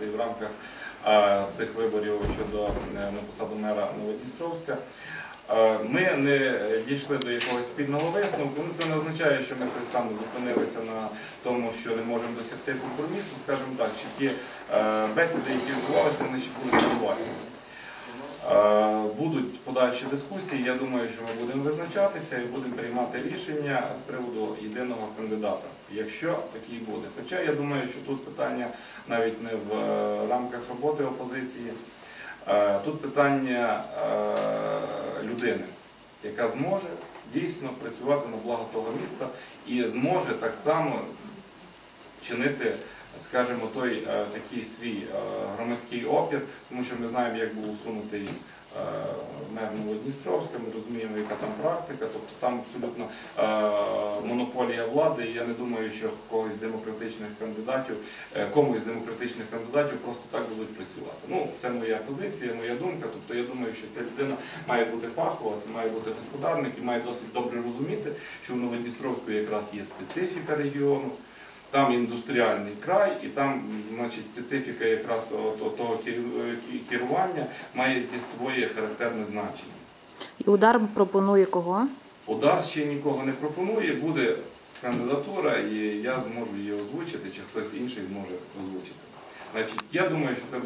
в рамках цих виборів щодо е, на посаду мера Новодністровська. Е, Ми не дійшли до якогось спільного висновку. але Це не означає, що ми десь там зупинилися на тому, що не можемо досягти компромісу. Скажімо так, що ті е, бесіди, які відбувалися, вони ще були відбувані. Будуть подальші дискусії. Я думаю, що ми будемо визначатися і будемо приймати рішення з приводу єдиного кандидата, якщо такий буде. Хоча я думаю, що тут питання навіть не в е, рамках роботи опозиції, Е, тут питання е, людини, яка зможе дійсно працювати на благо того міста і зможе так само чинити, скажімо, той е, такий свій е, громадський опір, тому що ми знаємо, як був усунутий е, мер Новодністровська, ми розуміємо, яка там практика, тобто там абсолютно монополія влади, і я не думаю, що когось демократичних кандидатів, комусь з демократичних кандидатів просто так будуть працювати. Ну, це моя позиція, моя думка. Тобто я думаю, що ця людина має бути фахова, це має бути господарник і має досить добре розуміти, що в Новодністровську якраз є специфіка регіону. Там індустріальний край, і там значить, специфіка якраз того, керування має якесь своє характерне значення. І удар пропонує кого? Удар ще нікого не пропонує, буде кандидатура, і я зможу її озвучити, чи хтось інший зможе озвучити. Значить, я думаю, що це